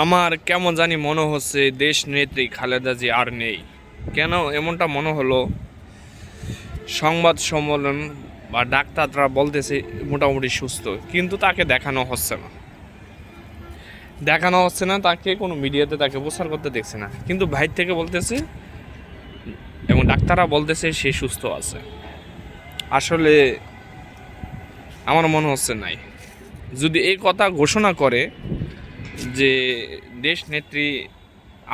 আমার কেমন জানি মনে হচ্ছে দেশ নেত্রী খালেদা জি আর নেই। কেন এমনটা মনে হলো? সংবাদ সম্মেলন বা ডাক্তাররা বলতেছে মোটামুটি সুস্থ, কিন্তু তাকে দেখানো হচ্ছে না। দেখানো হচ্ছে না, তাকে কোনো মিডিয়াতে তাকে প্রচার করতে দেখছে না। কিন্তু ভাই থেকে বলতেছে এবং ডাক্তাররা বলতেছে সে সুস্থ আছে। আসলে আমার মনে হচ্ছে নাই। যদি এই কথা ঘোষণা করে যে দেশ নেত্রী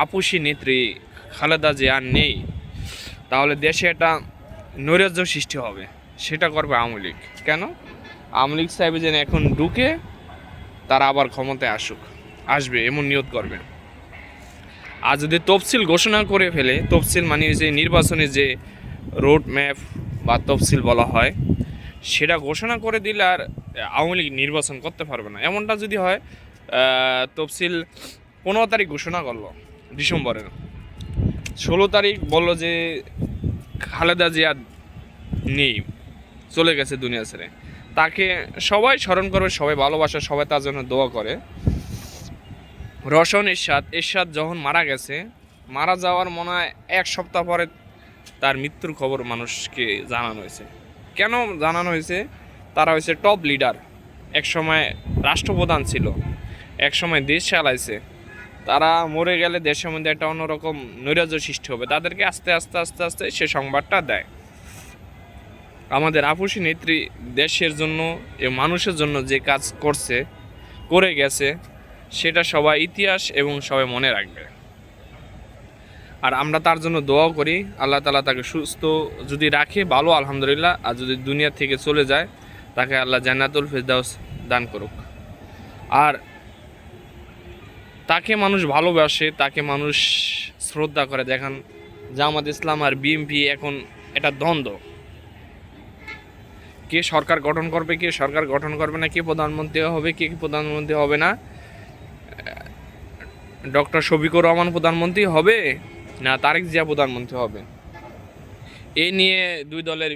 আপুসী নেত্রী খালেদা যে আর নেই, তাহলে দেশে একটা নৈরাজ্য সৃষ্টি হবে, সেটা করবে আওয়ামী লীগ। কেন? আওয়ামী লীগ সাহেব যেন এখন ঢুকে তারা আবার ক্ষমতায় আসুক, আসবে এমন নিয়ত করবে। আর যদি তফসিল ঘোষণা করে ফেলে, তফসিল মানে যে নির্বাচনে যে রোড ম্যাপ বা তফসিল বলা হয়, সেটা ঘোষণা করে দিলে আর আওয়ামী লীগ নির্বাচন করতে পারবে না। এমনটা যদি হয় তফসিল পনেরো তারিখ ঘোষণা করল ডিসেম্বরের। ষোলো তারিখ বলল যে খালেদা জিয়া নেই, চলে গেছে দুনিয়া ছেড়ে। তাকে সবাই স্মরণ করবে, সবাই ভালোবাসে, সবাই তার জন্য দোয়া করে। রসন এরশাদ এরশাদ যখন মারা গেছে, মারা যাওয়ার মনে হয় এক সপ্তাহ পরে তার মৃত্যুর খবর মানুষকে জানানো হয়েছে। কেন জানানো হয়েছে? তারা হয়েছে টপ লিডার এক সময় রাষ্ট্রপ্রধান ছিল। এক সময় দেশ চালাইছে, তারা মরে গেলে দেশের মধ্যে একটা অন্যরকম নৈরাজ্য সৃষ্টি হবে। তাদেরকে আস্তে আস্তে আস্তে আস্তে সে সংবাদটা দেয়। আমাদের আপুসী নেত্রী দেশের জন্য এ মানুষের জন্য যে কাজ করছে, করে গেছে, সেটা সবাই ইতিহাস এবং সবাই মনে রাখবে। আর আমরা তার জন্য দোয়াও করি, আল্লাহ তালা তাকে সুস্থ যদি রাখে, ভালো, আলহামদুলিল্লাহ, আর যদি দুনিয়া থেকে চলে যায়, তাকে আল্লাহ জান্নাতুল ফেরদাউস দান করুক। আর তাকে মানুষ ভালোবাসে, তাকে মানুষ শ্রদ্ধা করে। দেখেন, জামাত ইসলাম আর বিএমপি এখন এটা দ্বন্দ্ব। কে সরকার গঠন করবে, কে সরকার গঠন করবে না, কে প্রধানমন্ত্রী হবে, কে প্রধানমন্ত্রী হবে না? ডক্টর শফিকুর রহমান প্রধানমন্ত্রী হবে না তারেক জিয়া প্রধানমন্ত্রী হবে? এ নিয়ে দুই দলের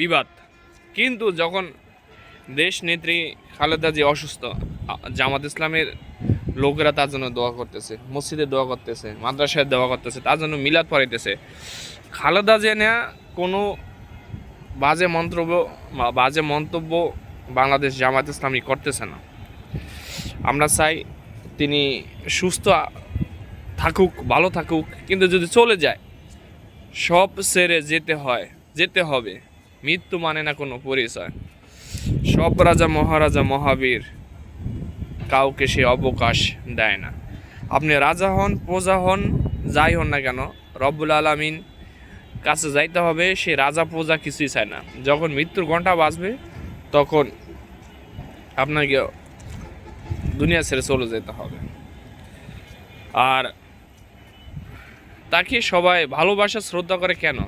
বিবাদ। কিন্তু যখন দেশ নেত্রী খালেদা জি অসুস্থ জামাত ইসলামের লোকেরা তার জন্য দোয়া করতেছে, মসজিদে দোয়া করতেছে, মাদ্রাসায় দোয়া করতেছে, তার জন্য মিলাদ পড়াইতেছে খালেদা জিয়া কোনো বাজে মন্তব্য বাজে মন্তব্য বাংলাদেশ জামাত ইসলামী করতেছে না। আমরা চাই তিনি সুস্থ থাকুক, ভালো থাকুক, কিন্তু যদি চলে যায়, সব সেরে যেতে হয়, যেতে হবে। মৃত্যু মানে না কোনো পরিচয়। সব রাজা, মহারাজা, মহাবীর কাউকে সে অবকাশ দেয় না। আপনি রাজা হন, প্রজা হন, যাই হন না কেন, রব্বুল আলমিন কাছে যাইতে হবে, সে রাজা, প্রজা কিছুই চায় না। যখন মৃত্যুর ঘণ্টা বাজবে, তখন আপনাকে দুনিয়া ছেড়ে চলে যেতে হবে। আর তাকে সবাই ভালোবাসা, শ্রদ্ধা করে কেন?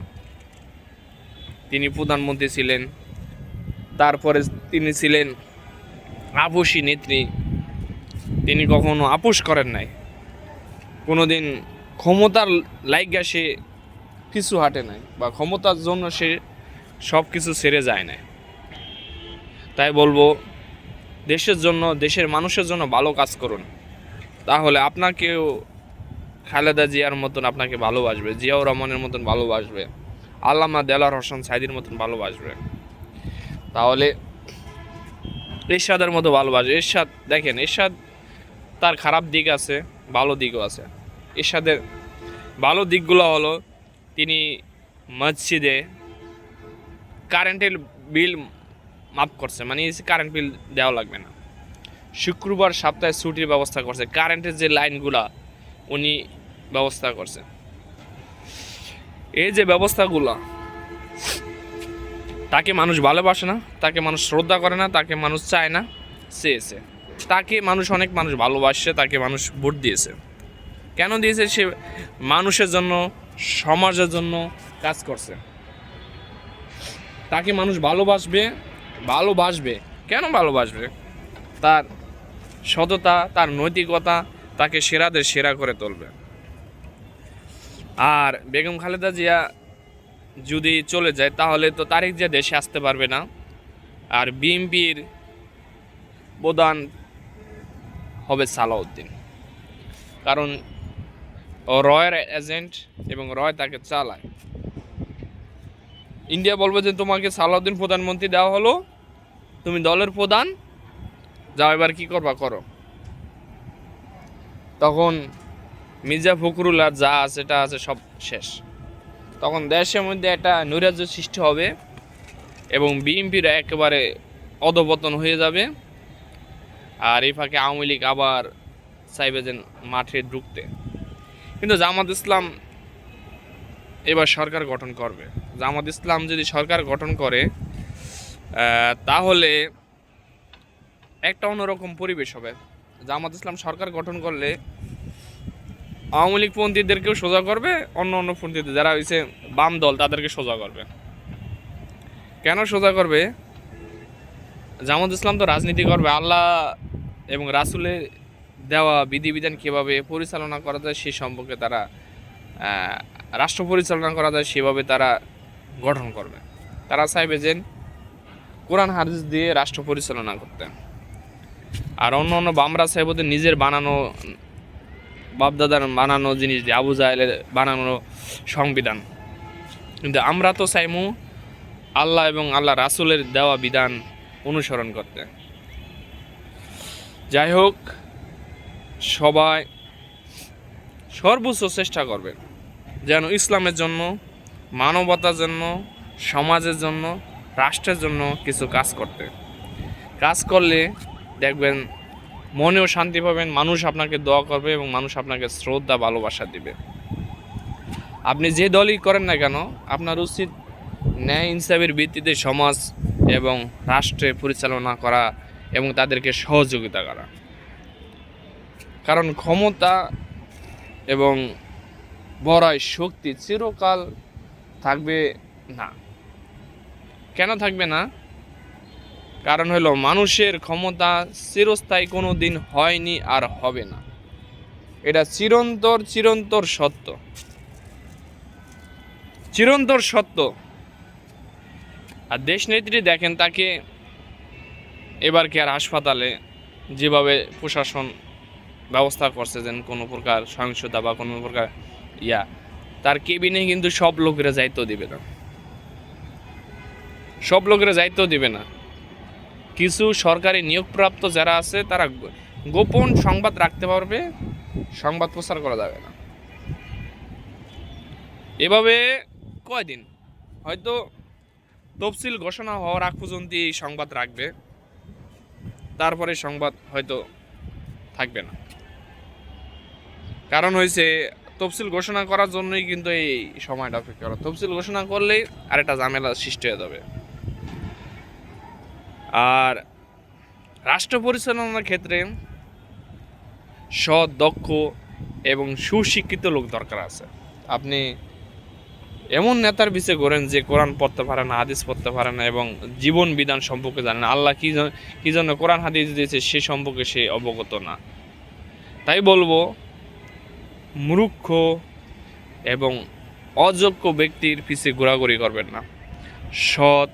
তিনি প্রধানমন্ত্রী ছিলেন, তারপরে তিনি ছিলেন আপসী নেত্রী। তিনি কখনো আপোষ করেন নাই। কোনোদিন ক্ষমতার লাইগা সে কিছু হাঁটে নাই বা ক্ষমতার জন্য সে সব কিছু ছেড়ে যায় না তাই বলব, দেশের জন্য, দেশের মানুষের জন্য ভালো কাজ করুন। তাহলে আপনাকেও খালেদা জিয়ার মতন আপনাকে ভালোবাসবে, জিয়াউর রহমানের মতন ভালোবাসবে, আল্লামা দেলার হোসেন সাইদির মতন ভালোবাসবে। তাহলে এরশাদের মতো ভালোবাসবে। এরশাদ, দেখেন, এরশাদ তার খারাপ দিক আছে, ভালো দিকও আছে। এরশাদের ভালো দিকগুলো হলো, তিনি মসজিদে কারেন্টের বিল মাফ করছে মানে কারেন্ট বিল দেওয়া লাগবে না। শুক্রবার সপ্তাহে ছুটির ব্যবস্থা করছে, কারেন্টের যে লাইনগুলা, উনি ব্যবস্থা করছে। এই যে ব্যবস্থাগুলো, তাকে মানুষ ভালোবাসে না, তাকে মানুষ শ্রদ্ধা করে না, তাকে মানুষ চায় না চেয়েছে তাকে মানুষ অনেক মানুষ ভালোবাসছে তাকে মানুষ ভোট দিয়েছে। কেন দিয়েছে? সে মানুষের জন্য, সমাজের জন্য কাজ করছে। তাকে মানুষ ভালোবাসবে ভালোবাসবে। কেন ভালোবাসবে? তার সততা, তার নৈতিকতা তাকে সেরাদের সেরা করে তুলবে। আর বেগম খালেদা জিয়া যদি চলে যায়, তাহলে তো তারেক জিয়া দেশে আসতে পারবে না। আর বিএনপির প্রধান হবে সালাউদ্দিন। কারণ ও রয়ের এজেন্ট এবং রয় তাকে চালায়। ইন্ডিয়া বলবে যে, তোমাকে সালাউদ্দিন প্রধানমন্ত্রী দেওয়া হলো। তুমি দলের প্রধান। যাও এবার কি করবা করো। তখন মির্জা ফখরুল আর যা আছে এটা আছে সব শেষ। তখন দেশের মধ্যে একটা নৈরাজ্য সৃষ্টি হবে এবং বিএনপির একেবারে অধপতন হয়ে যাবে। আর এই ফাঁকে আওয়ামী লীগ আবার চাইবে যে মাঠে ঢুকতে। কিন্তু জামাত ইসলাম এবার সরকার গঠন করবে। জামাত ইসলাম যদি সরকার গঠন করে তাহলে একটা অন্যরকম পরিবেশ হবে। জামাত ইসলাম সরকার গঠন করলে আওয়ামী লীগ পন্থীদেরকেও সোজা করবে, অন্য অন্য পন্থীদের যারা হয়েছে বাম দল, তাদেরকে সোজা করবে। কেন সোজা করবে? জামাত ইসলাম তো রাজনীতি করবে, আল্লাহ এবং রাসুলের দেওয়া বিধিবিধান কীভাবে পরিচালনা করা যায় সে সম্পর্কে তারা রাষ্ট্র পরিচালনা করা যায় সেভাবে তারা গঠন করবে। তারা চাইবে যে কোরআন, হাদিস দিয়ে রাষ্ট্র পরিচালনা করতে। আর অন্য অন্য বামরা যে নিজের বানানো, বাপদাদার বানানো জিনিস দিয়ে, আবু জাহেলের বানানো সংবিধান। কিন্তু আমরা তো চাইমু আল্লাহ এবং আল্লাহ রাসুলের দেওয়া বিধান অনুসরণ করতে। যাই হোক, সবাই সর্বোচ্চ চেষ্টা করবেন যেন ইসলামের জন্য, মানবতার জন্য, সমাজের জন্য, রাষ্ট্রের জন্য কিছু কাজ করতে। কাজ করলে দেখবেন মনেও শান্তি পাবেন, মানুষ আপনাকে দোয়া করবে এবং মানুষ আপনাকে শ্রদ্ধা, ভালোবাসা দিবে। আপনি যে দলই করেন না কেন, আপনার উচিত ন্যায় ইনসাফের ভিত্তিতে সমাজ এবং রাষ্ট্রে পরিচালনা করা এবং তাদেরকে সহযোগিতা করা। কারণ ক্ষমতা এবং বড়াই শক্তি চিরকাল থাকবে না। কেন থাকবে না? কারণ হলো মানুষের ক্ষমতা চিরস্থায়ী কোনো দিন হয়নি আর হবে না। এটা চিরন্তর চিরন্তর সত্য। চিরন্তর সত্য। আর দেশনেত্রী দেখেন তাকে এবার কি আর হাসপাতালে যেভাবে প্রশাসন ব্যবস্থা করছে যেন কোনো প্রকার সহিংসতা বা কোনো প্রকার ইয়া, তার কেবিনে কিন্তু সব লোকেরা যাইতেও দিবে না। সব লোকেরা যাইতেও দিবে না। কিছু সরকারি নিয়োগপ্রাপ্ত যারা আছে, তারা গোপন সংবাদ রাখতে পারবে, সংবাদ প্রচার করা যাবে না। এভাবে কয়দিন? হয়তো তফসিল ঘোষণা হওয়ার আগ পর্যন্ত এই সংবাদ রাখবে। তারপরে সংবাদ হয়তো থাকবে না। কারণ হয়েছে তফসিল ঘোষণা করার জন্যই কিন্তু এই সময়টা অপেক্ষা করা। তফসিল ঘোষণা করলেই আরেকটা ঝামেলা সৃষ্টি হয়ে যাবে। আর রাষ্ট্র পরিচালনার ক্ষেত্রে সদক্ষ এবং সুশিক্ষিত লোক দরকার আছে। আপনি এমন নেতার পিছিয়ে করেন যে কোরআন পড়তে পারে না, হাদিস পড়তে পারে না এবং জীবন বিধান সম্পর্কে জানে না। আল্লাহ কী কী জন্য কোরআন, হাদিস দিয়েছে সে সম্পর্কে সে অবগত না। তাই বলব, মূর্খ এবং অযোগ্য ব্যক্তির পিছিয়ে ঘোরাঘুরি করবেন না। সৎ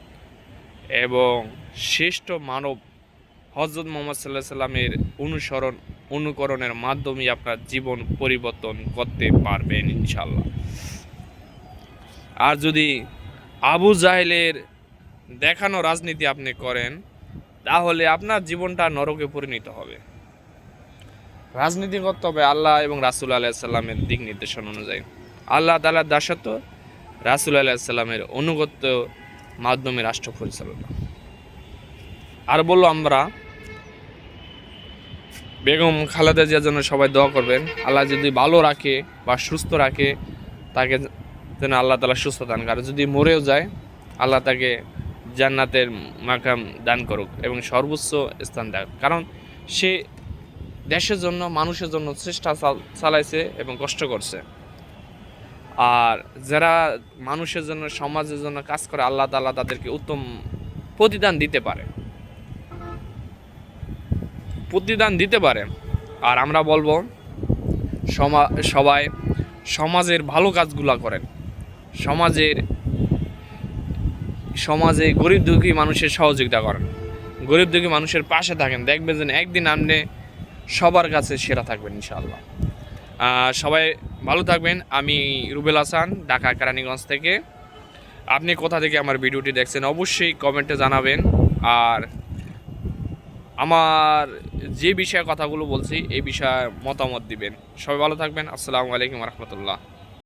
এবং শ্রেষ্ঠ মানব হজরত মোহাম্মদ সাল্লাহ সাল্লামের অনুসরণ, অনুকরণের মাধ্যমে আপনার জীবন পরিবর্তন করতে পারবেন ইনশাল্লাহ আর যদি আবু জাহেলের দেখানো রাজনীতি আপনি করেন, তাহলে আপনার জীবনটা নরকে পরিণত হবে। রাজনীতি করতে হবে আল্লাহ এবং রাসুল আলাইসাল্লামের দিক নির্দেশন অনুযায়ী। আল্লাহ তালার দাসত্ব রাসুল আলাইসাল্লামের অনুগত্য মাধ্যমে রাষ্ট্র পরিচালনা। আর বলল আমরা, বেগম খালেদা জিয়ার জন্য সবাই দোয়া করবেন, আল্লাহ যদি ভালো রাখে বা সুস্থ রাখে, তাকে যেন আল্লাহ তালা সুস্থ দান করে। যদি মরেও যায়, আল্লাহ তাকে জান্নাতের মাকাম দান করুক এবং সর্বোচ্চ স্থান দেয় কারণ সে দেশের জন্য, মানুষের জন্য চেষ্টা চাল- চালাইছে এবং কষ্ট করছে। আর যারা মানুষের জন্য, সমাজের জন্য কাজ করে, আল্লাহ তাআলা তাদেরকে উত্তম প্রতিদান দিতে পারে। প্রতিদান দিতে পারে। আর আমরা বলব সবাই সমাজের ভালো কাজগুলা করেন। সমাজের, সমাজে গরিব দুঃখী মানুষের সহযোগিতা করেন। গরিব দুঃখী মানুষের পাশে থাকেন। দেখবেন যেন একদিন আপনি সবার কাছে সেরা থাকবেন, ইনশাআল্লাহ। সবাই ভালো থাকবেন। আমি রুবেল হাসান, ঢাকা কেরানীগঞ্জ থেকে। আপনি কোথা থেকে আমার ভিডিওটি দেখছেন অবশ্যই কমেন্টে জানাবেন। আর আমার যে বিষয়ে কথাগুলো বলছি, এই বিষয়ে মতামত দিবেন। সবাই ভালো থাকবেন। আসসালামু আলাইকুম রহমতুল্লাহ।